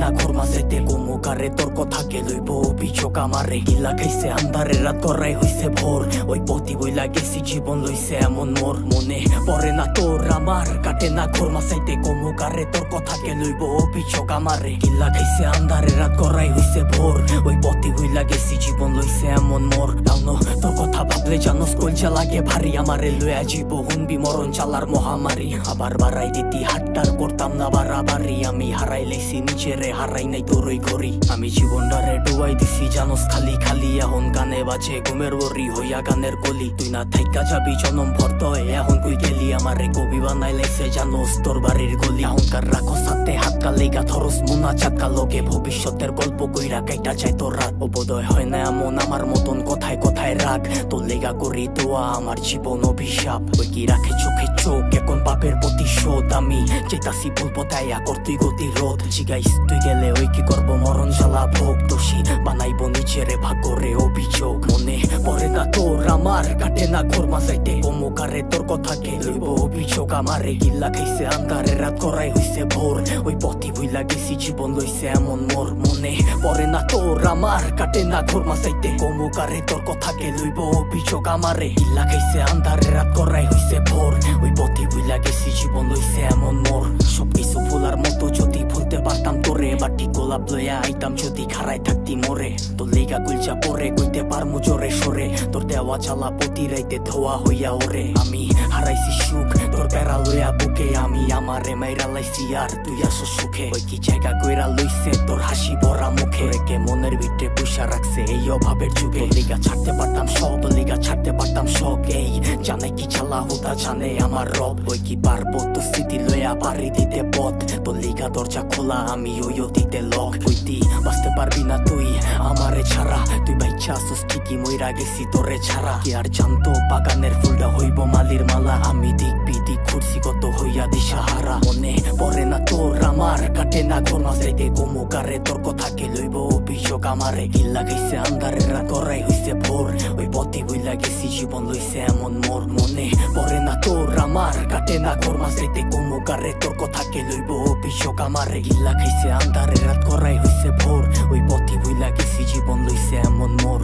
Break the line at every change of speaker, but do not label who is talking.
না ঘর মাঝেতে কমু কারে তোর কথাকে লইব অভিযোগ আমারে গিলা খাইছে আন্ধারে রাত করাই হইছে ভোর ওই পতি বইলা গেছি জীবন লইছে এমন মোর মনে পরে না তোর আমার কাটে না ঘর মাসাইতে কমু কারে তোর কথাকে লইব অভিযোগ আমারে গিলা খাইছে আন্ধারে রাত করাই হইছে ভোর ওই পতি বইলা গেছি জীবন লইছে এমন মোর তোর জানোস কলজা লাগে ভারী। আমারে লয়া জীব হুনবি মরণ চালার মহামারী। আবার বাড়াই দিতি হাট্টার করতাম না বাড়াবাড়ি। আমি হারাই লেছি নিজেরে হারাই নাই তোর ওই ঘড়ি। আমি জীবনটারে ডুবাই দিছি, জানোস খালি খালি। এখন গানে বাজে, ঘুমের ওরি, হইয়া গানের কলি। তুই না থাইকা যাবি, জনম ভর্ত আমারে কবি বানাই লাইছে জানোস তোর বাড়ির গলি। এখনকার রাখো, সাথে হাত কালেগা ধরস, মুনা চাকা লোকে ভবিষ্যতের গল্প কইরা কাইটা চাই তোর রাত বোধয় হয় না এমন আমার মতন, কথায় কথায় রাগ। তোর লেগা করি দোয়া, আমার জীবন অভিশাপ। ওই কি রাখে চোখে চোখ, এখন পাপের প্রতিশোধ। আমি চেতাসি ভুল পতাইয়া করতুই গতি রোধ জিগাইস, তুই গেলে ওই কি করব? মরণ জ্বালা ভোগ দোষী। বানাইব নিজেরে ভাগরে অভিযোগ। মনে পড়ে না তোর, আমার কাটে না ঘর মাসাইতে অমুকারে তোর কথাকে লইব? অভিযোগ আমারে গিল্লা খাইছে, আন্ধারে রাত করাই হইছে ভোর। ওই পথি ভুইলা গেছি, জীবন লইছে এমন মোর মনে। পড়ে না তোর আমার কাটে, না ঘর মাসাইতে অমুকারে তোর কথাকে লইব অভিযোগ আমারে গিল্লা খাইছে, আন্ধারে রাত করাই হইছে ভোর। ওই পথি ভুইলা গেছি, জীবন লইছে এমন মোর। সবকিছু ভুলার মতো যদি ভুলতে পারতাম তোরে বাটি গোলাপ লইয়া আইতাম যদি খারাই থাকতি মোরে। তোর লেগা গুলচা পরে কইতে পারমু জোরে সরে। তোর দেওয়া চালা প্রতি রাইতে ধোয়া হইয়া ওরে আমি হারাইছি সুখ তোর বেড়া লইয়া বুকে আমি আমারে মাইরা লাইছি আর তুই আসো সুখে ওই কি জায়গা কইরা লইছে তোর হাসি ভরা মুখে রেখে মনের ভিতরে পয়সা রাখছে এই অভাবের যুগে লিগা ছাড়তে পারতাম সব লিগা ছাড়তে পারতাম শখ এই জানে কি চালা হুদা জানে আমার রব ওই কি পারব তো স্মৃতি লইয়া পারি দিতে পথ তোর লিগা দরজা খোলা আমি ওই দিতে লক কইতি বাঁচতে পারবি না তুই আমারে ছাড়া বাইচা আসুস ঠিকই মইরা গেছি তোরে ছাড়া? কি আর জানতো বাগানের ফুলটা হইব মালির মালা? আমি দিক বিদিক ঘুরছি কত হইয়া দিশাহারা। মনে পড়ে না তোর আমার, কাটে না ঘর মাঝাইতে গোমুকারে তোর কথাকে লইব? অভিযোগ আমারে গিল্লা গেছে আন্ধারে রাত করাই হইছে ভোর। ওই পথে বইলা গেছি, জীবন লইছে এমন মোর। মনে পড়ে না তোর আমার, কাটে না ঘর মাঝাইতে গোমুকারে তোর কথাকে লইব? অভিযোগ আমারে গিল্লা খাইছে আন্ধারে রাত করাই হইছে ভোর। ওই পথে বইলা গেছি, জীবন লইছে এমন মোর